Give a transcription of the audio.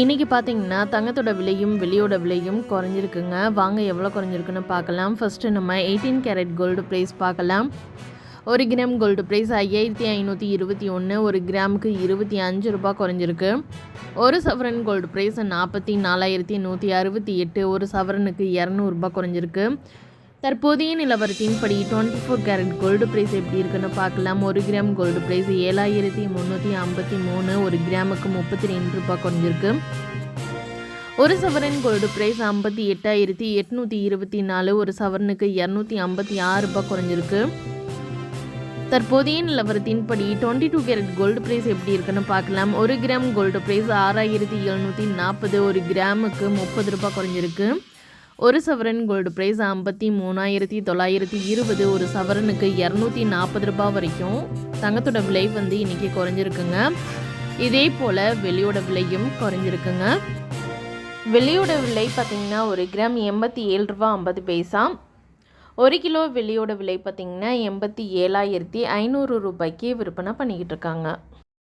இன்றைக்கி பார்த்தீங்கன்னா தங்கத்தோட விலையும் வெளியோட விலையும் குறைஞ்சிருக்குங்க. வாங்க எவ்வளோ குறைஞ்சிருக்குன்னு பார்க்கலாம். ஃபஸ்ட்டு நம்ம எயிட்டீன் கேரட் கோல்டு ப்ரைஸ் பார்க்கலாம். ஒரு கிராம் கோல்டு ப்ரைஸ் ஐயாயிரத்தி ஐநூற்றி இருபத்தி ஒன்று ஒரு கிராமுக்கு இருபத்தி அஞ்சு ரூபாய் குறைஞ்சிருக்கு. ஒரு சவரன் கோல்டு ப்ரைஸ் நாற்பத்தி நாலாயிரத்தி நூற்றி அறுபத்தி எட்டு ஒரு சவரனுக்கு இரநூறுபா குறைஞ்சிருக்கு. தற்போதைய நிலவரத்தின்படி twenty four carat gold price எப்படி இருக்குன்னு பார்க்கலாம். ஒரு கிராம் கோல்டு ப்ரைஸ் ஏழாயிரத்தி முந்நூற்றி ஐம்பத்தி மூணு ஒரு கிராமுக்கு முப்பத்தி ரெண்டு ரூபாய் குறைஞ்சிருக்கு. ஒரு சவரன் கோல்டு ப்ரைஸ் ஐம்பத்தி எட்டாயிரத்தி எட்நூற்றி இருபத்தி நாலு ஒரு சவரனுக்கு இரநூத்தி ஐம்பத்தி ஆறு ரூபாய் குறைஞ்சிருக்கு. தற்போதைய நிலவரத்தின்படி twenty two carat gold price எப்படி இருக்குன்னு பார்க்கலாம். ஒரு கிராம் கோல்டு ப்ரைஸ் ஆறாயிரத்தி எழுநூற்றி நாற்பது ஒரு கிராமுக்கு முப்பது ரூபாய் குறைஞ்சிருக்கு. ஒரு சவரன் கோல்டு ப்ரைஸ் ஐம்பத்தி மூணாயிரத்தி தொள்ளாயிரத்தி இருபது ஒரு சவரனுக்கு இரநூத்தி நாற்பது ரூபாய் வரைக்கும் தங்கத்தோட விலை வந்து இன்றைக்கி குறைஞ்சிருக்குங்க. இதே போல் வெளியோட விலையும் குறைஞ்சிருக்குங்க. வெளியோட விலை பார்த்திங்கன்னா ஒரு கிராம் எண்பத்தி ஏழு ரூபா ஐம்பது பைசா. ஒரு கிலோ வெள்ளியோட விலை பார்த்திங்கன்னா எண்பத்தி ஏழாயிரத்தி ஐநூறு ரூபாய்க்கு விற்பனை பண்ணிக்கிட்டு இருக்காங்க.